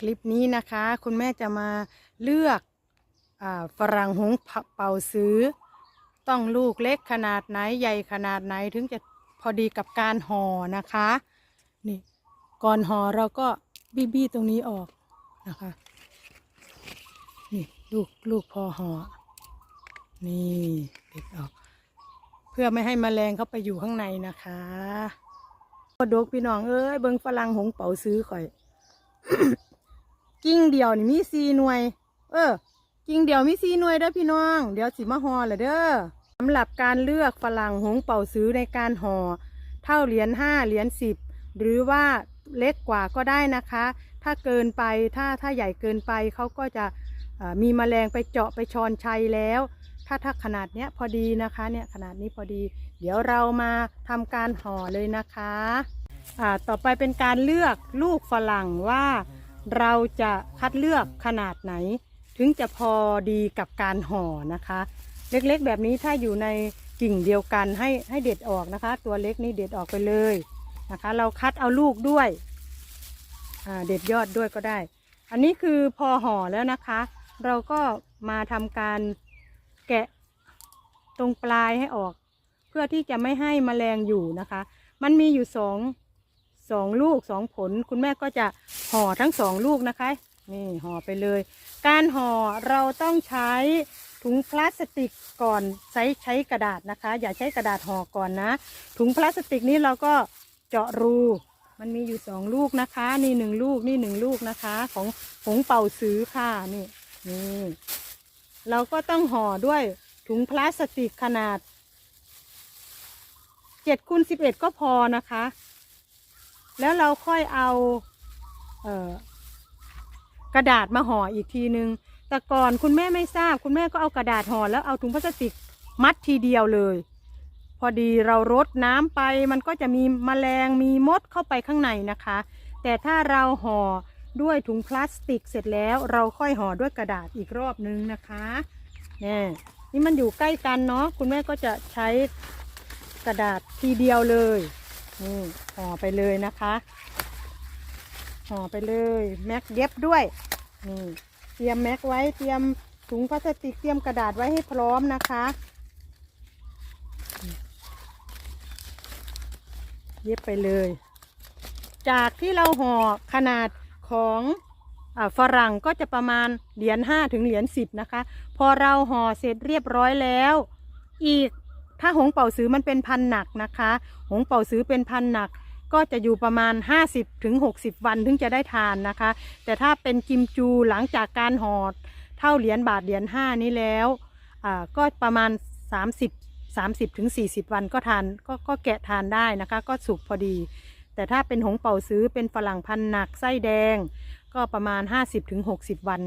คลิปนี้นะคะ คุณแม่จะมาเลือกอฝรั่งหงส์เป่าซื้อ ต้องลูกเล็กขนาดไหนใหญ่ขนาดไหนถึงจะพอดีกับการห่อนะคะนี่ก่อนห่อเราก็บี้บี้ตรงนี้ออกนะคะนี่ลูกลูกพอห่อนี่เด็ดออก เพื่อไม่ให้แมลงเข้าไปอยู่ข้างในนะคะพอดกพี่น้องเอ้ยเบิงฝรั่งหงเป่าซื้อข่อย กิ่งเดียวนี่มีสี่หน่วย เออ กิ่งเดียวมีสี่หน่วยเด้อพี่น้อง เดี๋ยวสิมาห่อเลยเด้อสำหรับการเลือกฝรั่งหงเป่าซื้อในการห่อเท่าเหรียญห้าเหรียญสิบหรือว่าเล็กกว่าก็ได้นะคะ ถ้าเกินไปถ้าถ้าใหญ่เกินไปเขาก็จะเอ่อมีแมลงไปเจาะไปชอนชัยแล้ว ถ้าถ้าขนาดเนี้ยพอดีนะคะเนี่ยขนาดนี้พอดี เดี๋ยวเรามาทำการห่อเลยนะคะอ่าต่อไปเป็นการเลือกลูกฝรั่งว่า เราจะคัดเลือกขนาดไหน ถึงจะพอดีกับการห่อนะคะ เล็กๆ แบบนี้ถ้าอยู่ในกิ่งเดียวกันให้ให้เด็ดออกนะคะ ตัวเล็กนี่เด็ดออกไปเลยนะคะ เราคัดเอาลูกด้วยเด็ดยอดด้วยก็ได้ อันนี้คือพอห่อแล้วนะคะ เราก็มาทำการแกะตรงปลายให้ออก เพื่อที่จะไม่ให้มแมลงอยู่นะคะ มันมีอยู่สอง สองลูกสองผล คุณแม่ก็จะห่อทั้งสองลูกนะคะ นี่ห่อไปเลย การห่อเราต้องใช้ถุงพลาสติกก่อนใช้ใช้กระดาษนะคะ อย่าใช้กระดาษห่อก่อนนะ ถุงพลาสติกนี้เราก็เจาะรูมันมีอยู่สองลูกนะคะ นี่หนึ่งลูกนี่หนึ่งลูกนะคะ ของผงเป่าซื้อค่ะนี่นี่เราก็ต้องห่อด้วยถุงพลาสติกขนาดเจ็ดคูณสิบเอ็ดก็พอนะคะ แล้วเราค่อยเอาเออกระดาษมาห่ออีกทีนึง แต่ก่อนคุณแม่ไม่ทราบ คุณแม่ก็เอากระดาษห่อแล้วเอาถุงพลาสติกมัดทีเดียวเลย พอดีเรารดน้ำไป มันก็จะมีแมลงมีมดเข้าไปข้างในนะคะ แต่ถ้าเราห่อด้วยถุงพลาสติกเสร็จแล้ว เราค่อยห่อด้วยกระดาษอีกรอบนึงนะคะเนี่ยนี่มันอยู่ใกล้กันเนาะคุณแม่ก็จะใช้กระดาษทีเดียวเลย นี่ห่อไปเลยนะคะห่อไปเลยแม็กเย็บด้วยนี่เตรียมแม็กไว้เตรียมถุงพลาสติกเตรียมกระดาษไว้ให้พร้อมนะคะ เย็บไปเลย จากที่เราห่อขนาดของอฝรั่งก็จะประมาณเหรียญห้าถึงเหรียญสิบนะคะ พอเราห่อเสร็จเรียบร้อยแล้ว อีก ถ้าหงเป่าซื้อมันเป็นพันหนักนะคะ หงเป่าซื้อเป็นพันหนัก ก็จะอยู่ประมาณ 50ถึง60วันถึงจะได้ทานนะคะ แต่ถ้าเป็นกิมจูหลังจากการห่อเท่าเหรียญบาทเหรียญห้านี้แล้วอ่าก็ประมาณ 30 30ถึง40 วันก็ทานก็ก็แกะทานได้นะคะ ก็สุกพอดี แต่ถ้าเป็นหงเป่าซื้อเป็นฝรั่งพันหนักไส้แดง ก็ประมาณ 50-60 วัน